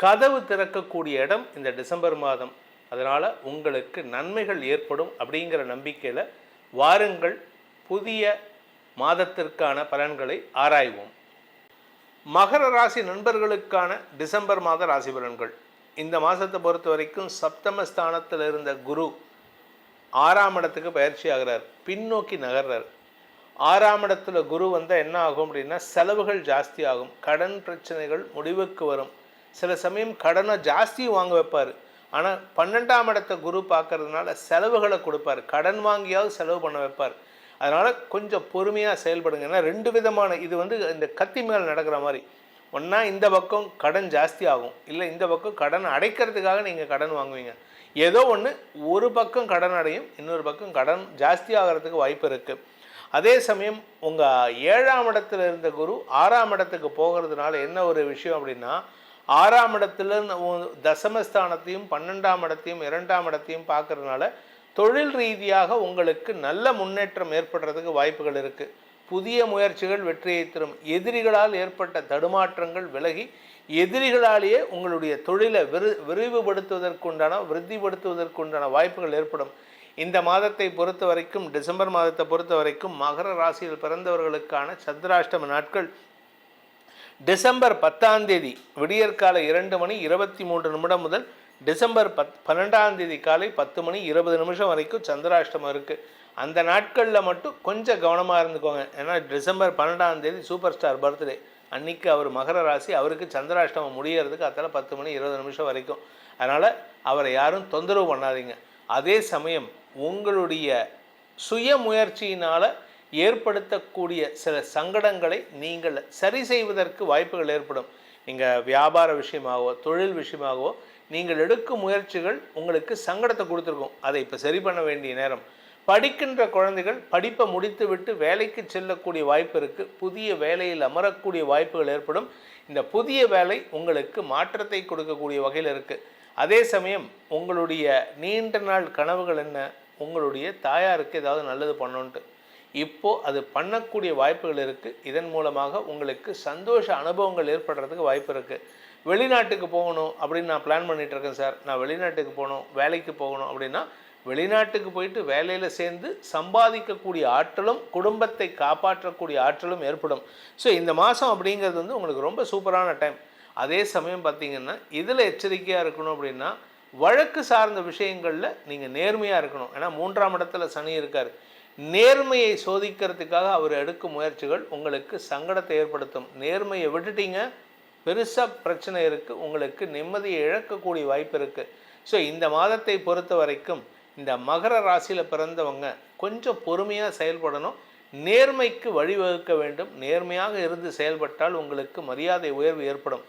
கதவு திறக்கக்கூடிய இடம் இந்த டிசம்பர் மாதம். அதனால் உங்களுக்கு நன்மைகள் ஏற்படும் அப்படிங்கிற நம்பிக்கையில் வாருங்கள். புதிய மாதத்திற்கான பலன்களை ஆராய்வோம். மகர ராசி நண்பர்களுக்கான டிசம்பர் மாத ராசி பலன்கள். இந்த மாதத்தை பொறுத்த வரைக்கும் சப்தமஸ்தானத்தில் இருந்த குரு ஆறாம் இடத்துக்கு பயிற்சி ஆகிறார். பின்னோக்கி நகர்றார். ஆறாம் இடத்துல குரு வந்தால் என்ன ஆகும் அப்படின்னா செலவுகள் ஜாஸ்தி ஆகும். கடன் பிரச்சனைகள் முடிவுக்கு வரும். சில சமயம் கடனை ஜாஸ்தியும் வாங்க வைப்பார். ஆனால் பன்னெண்டாம் இடத்த குரு பார்க்கறதுனால செலவுகளை கொடுப்பார். கடன் வாங்கியாவது செலவு பண்ண வைப்பார். அதனால் கொஞ்சம் பொறுமையாக செயல்படுங்க. ஏன்னா ரெண்டு விதமான இது வந்து இந்த கத்தி மேல் நடக்கிற மாதிரி. ஒன்றா இந்த பக்கம் கடன் ஜாஸ்தி ஆகும். இல்லை இந்த பக்கம் கடன் அடைக்கிறதுக்காக நீங்கள் கடன் வாங்குவீங்க. ஏதோ ஒன்று ஒரு பக்கம் கடன் அடையும் இன்னொரு பக்கம் கடன் ஜாஸ்தி ஆகிறதுக்கு வாய்ப்பு இருக்குது அதே சமயம் உங்கள் ஏழாம் இடத்துல இருந்த குரு ஆறாம் இடத்துக்கு போகிறதுனால என்ன ஒரு விஷயம் அப்படின்னா ஆறாம் இடத்துல தசமஸ்தானத்தையும் பன்னெண்டாம் இடத்தையும் இரண்டாம் இடத்தையும் பார்க்கறதுனால தொழில் ரீதியாக உங்களுக்கு நல்ல முன்னேற்றம் ஏற்படுறதுக்கு வாய்ப்புகள் இருக்குது புதிய முயற்சிகள் வெற்றியை தரும். எதிரிகளால் ஏற்பட்ட தடுமாற்றங்கள் விலகி எதிரிகளாலேயே உங்களுடைய தொழிலை விரு விரிவுபடுத்துவதற்குண்டான விருத்திப்படுத்துவதற்குண்டான வாய்ப்புகள் ஏற்படும். இந்த மாதத்தை பொறுத்த வரைக்கும் டிசம்பர் மாதத்தை பொறுத்த வரைக்கும் மகர ராசியில் பிறந்தவர்களுக்கான சந்திராஷ்டம நாட்கள் டிசம்பர் பத்தாம் தேதி விடியற்காலை இரண்டு மணி இருபத்தி மூன்று நிமிடம் முதல் டிசம்பர் பத் பன்னெண்டாம் தேதி காலை பத்து மணி இருபது நிமிஷம் வரைக்கும் சந்திராஷ்டமம் இருக்குது அந்த நாட்களில் மட்டும் கொஞ்சம் கவனமாக இருந்துக்கோங்க. ஏன்னா டிசம்பர் பன்னெண்டாம் தேதி சூப்பர் ஸ்டார் பர்த்டே. அன்னைக்கு அவர் மகர ராசி அவருக்கு சந்திராஷ்டமம் முடியறதுக்கு அத்தால பத்து மணி இருபது நிமிஷம் வரைக்கும். அதனால் அவரை யாரும் தொந்தரவு பண்ணாதீங்க. அதே சமயம் உங்களுடைய சுய முயற்சியினால் ஏற்படுத்தக்கூடிய சில சங்கடங்களை நீங்கள் சரி செய்வதற்கு வாய்ப்புகள் ஏற்படும். நீங்கள் வியாபார விஷயமாகவோ தொழில் விஷயமாகவோ நீங்கள் எடுக்கும் முயற்சிகள் உங்களுக்கு சங்கடத்தை கொடுத்துருக்கும். அதை இப்போ சரி பண்ண வேண்டிய நேரம். படிக்கின்ற குழந்தைகள் படிப்பை முடித்துவிட்டு வேலைக்கு செல்லக்கூடிய வாய்ப்பு இருக்குது புதிய வேலையில் அமரக்கூடிய வாய்ப்புகள் ஏற்படும். இந்த புதிய வேலை உங்களுக்கு மாற்றத்தை கொடுக்கக்கூடிய வகையில் இருக்குது அதே சமயம் உங்களுடைய நீண்ட நாள் கனவுகள் என்ன? உங்களுடைய தாயாருக்கு ஏதாவது நல்லது பண்ணணுன்ட்டு இப்போ அது பண்ணக்கூடிய வாய்ப்புகள் இருக்குது இதன் மூலமாக உங்களுக்கு சந்தோஷ அனுபவங்கள் ஏற்படுறதுக்கு வாய்ப்பு இருக்குது வெளிநாட்டுக்கு போகணும் அப்படின்னு நான் பிளான் பண்ணிகிட்ருக்கேன் சார் நான் வெளிநாட்டுக்கு போகணும் வேலைக்கு போகணும் அப்படின்னா வெளிநாட்டுக்கு போயிட்டு வேலையில் சேர்ந்து சம்பாதிக்கக்கூடிய ஆற்றலும் குடும்பத்தை காப்பாற்றக்கூடிய ஆற்றலும் ஏற்படும். ஸோ இந்த மாதம் அப்படிங்கிறது வந்து உங்களுக்கு ரொம்ப சூப்பரான டைம் அதே சமயம் பார்த்தீங்கன்னா இதில் எச்சரிக்கையாக இருக்கணும் அப்படின்னா வழக்கு சார்ந்த விஷயங்களில் நீங்கள் நேர்மையாக இருக்கணும். ஏன்னா மூன்றாம் இடத்துல சனி இருக்கார். நேர்மையை சோதிக்கிறதுக்காக அவர் எடுக்கும் முயற்சிகள் உங்களுக்கு சங்கடத்தை ஏற்படுத்தும். நேர்மையை விட்டுட்டீங்க. பெருசாக பிரச்சனை இருக்குது உங்களுக்கு நிம்மதியை இழக்கக்கூடிய வாய்ப்பு இருக்குது ஸோ இந்த மாதத்தை பொறுத்த வரைக்கும் இந்த மகர ராசியில் பிறந்தவங்க கொஞ்சம் பொறுமையாக செயல்படணும். நேர்மைக்கு வழிவகுக்க வேண்டும். நேர்மையாக இருந்து செயல்பட்டால் உங்களுக்கு மரியாதை உயர்வு ஏற்படும்.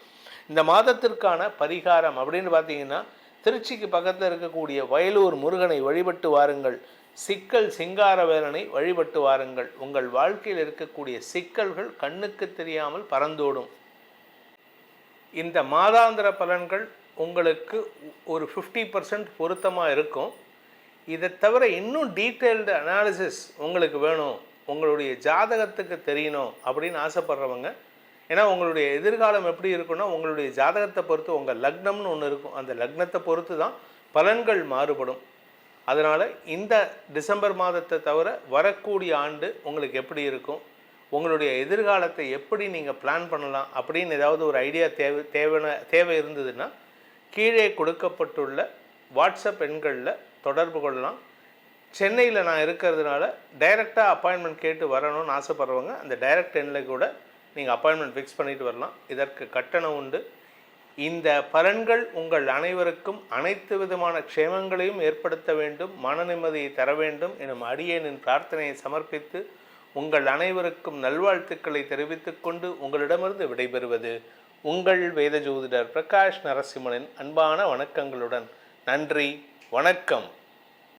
இந்த மாதத்திற்கான பரிகாரம் அப்படின்னு பார்த்தீங்கன்னா திருச்சிக்கு பக்கத்தில் இருக்கக்கூடிய வயலூர் முருகனை வழிபட்டு வாருங்கள். சிக்கல் சிங்காரவேலனை வழிபட்டு வாருங்கள். உங்கள் வாழ்க்கையில் இருக்கக்கூடிய சிக்கல்கள் கண்ணுக்கு தெரியாமல் பறந்தோடும். இந்த மாதாந்திர பலன்கள் உங்களுக்கு ஒரு ஃபிஃப்டி பர்சன்ட் பொருத்தமாக இருக்கும். இதை தவிர இன்னும் டீட்டெயில்டு அனாலிசிஸ் உங்களுக்கு வேணும். உங்களுடைய ஜாதகத்துக்கு தெரியணும் அப்படின்னு ஆசைப்படுறவங்க. ஏன்னா உங்களுடைய எதிர்காலம் எப்படி இருக்குன்னா உங்களுடைய ஜாதகத்தை பொறுத்து உங்கள் லக்னம்னு ஒன்று இருக்கும். அந்த லக்னத்தை பொறுத்து தான் பலன்கள் மாறுபடும். அதனால் இந்த டிசம்பர் மாதத்தை தவிர வரக்கூடிய ஆண்டு உங்களுக்கு எப்படி இருக்கும்? உங்களுடைய எதிர்காலத்தை எப்படி நீங்கள் பிளான் பண்ணலாம்? அப்படின்னு ஏதாவது ஒரு ஐடியா தேவை தேவைன தேவை இருந்ததுன்னா கீழே கொடுக்கப்பட்டுள்ள வாட்ஸ்அப் எண்களில் தொடர்பு கொள்ளலாம். சென்னையில் நான் இருக்கிறதுனால டைரெக்டாக அப்பாயின்மெண்ட் கேட்டு வரணும்னு ஆசைப்பட்றவங்க அந்த டைரக்ட் எண்ணில் கூட நீங்கள் அப்பாயின்மெண்ட் ஃபிக்ஸ் பண்ணிட்டு வரலாம். இதற்கு கட்டணம் உண்டு. இந்த பலன்கள் உங்கள் அனைவருக்கும் அனைத்து விதமான க்ஷேமங்களையும் ஏற்படுத்த வேண்டும் மன நிம்மதியை தர வேண்டும் எனும் அடியேனின் பிரார்த்தனையை சமர்ப்பித்து உங்கள் அனைவருக்கும் நல்வாழ்த்துக்களை தெரிவித்துக் கொண்டு உங்களிடமிருந்து விடைபெறுவது உங்கள் வேத ஜோதிடர் பிரகாஷ் நரசிம்மனின் அன்பான வணக்கங்களுடன். நன்றி வணக்கம்.